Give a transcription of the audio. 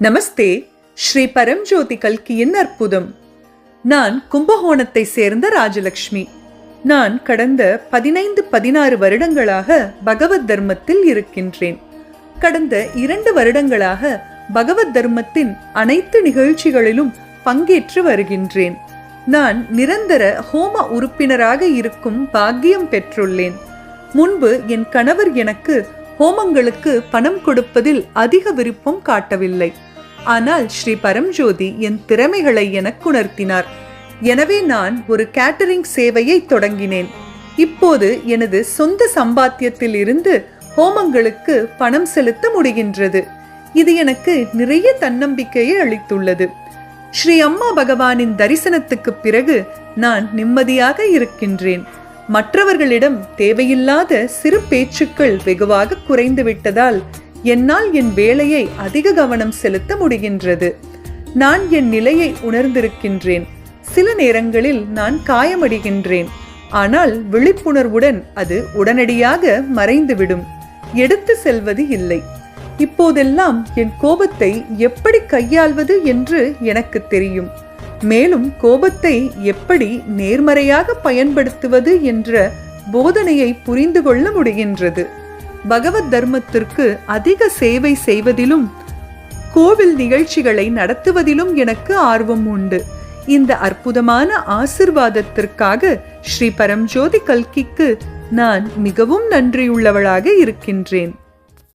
நமஸ்தே. ஸ்ரீ பரம்ஜோதி கல்கியின் அற்புதம். நான் கும்பகோணத்தை சேர்ந்த ராஜலக்ஷ்மி. நான் கடந்த பதினைந்து பதினாறு வருடங்களாக பகவத் தர்மத்தில் இருக்கின்றேன். கடந்த இரண்டு வருடங்களாக பகவத் தர்மத்தின் அனைத்து நிகழ்ச்சிகளிலும் பங்கேற்று வருகின்றேன். நான் நிரந்தர ஹோம உறுப்பினராக இருக்கும் பாக்கியம் பெற்றுள்ளேன். முன்பு என் கணவர் எனக்கு ஹோமங்களுக்கு பணம் கொடுப்பதில் அதிக விருப்பம் காட்டவில்லை. ஆனால் ஸ்ரீ பரம்ஜோதி என் திறமைகளை எனக்கு உணர்த்தினார் எனவே நான் ஒரு கேட்டரிங் சேவையை தொடங்கினேன். இப்போது எனது சொந்த சம்பாத்தியத்தில் இருந்து ஹோமங்களுக்கு பணம் செலுத்த முடிகின்றது. இது எனக்கு நிறைய தன்னம்பிக்கையை அளித்துள்ளது. ஸ்ரீ அம்மா பகவானின் தரிசனத்துக்கு பிறகு நான் நிம்மதியாக இருக்கின்றேன். மற்றவர்களிடம் தேவையில்லாத சிறு பேச்சுக்கள் வெகுவாக குறைந்துவிட்டதால் என்னால் என் வேலையை அதிக கவனம் செலுத்த முடிகின்றது. நான் என் நிலையை உணர்ந்திருக்கின்றேன். சில நேரங்களில் நான் காயமடைகின்றேன். ஆனால் விழிப்புணர்வுடன் அது உடனடியாக மறைந்துவிடும். எடுத்து செல்வது இல்லை. இப்போதெல்லாம் என் கோபத்தை எப்படி கையாள்வது என்று எனக்கு தெரியும். மேலும் கோபத்தை எப்படி நேர்மறையாக பயன்படுத்துவது என்ற போதனையை புரிந்து கொள்ள முடிகின்றது. பகவத் தர்மத்திற்கு அதிக சேவை செய்வதிலும் கோவில் நிகழ்ச்சிகளை நடத்துவதிலும் எனக்கு ஆர்வம் உண்டு. இந்த அற்புதமான ஆசிர்வாதத்திற்காக ஸ்ரீ பரம்ஜோதி கல்கிக்கு நான் மிகவும் நன்றியுள்ளவளாக இருக்கின்றேன்.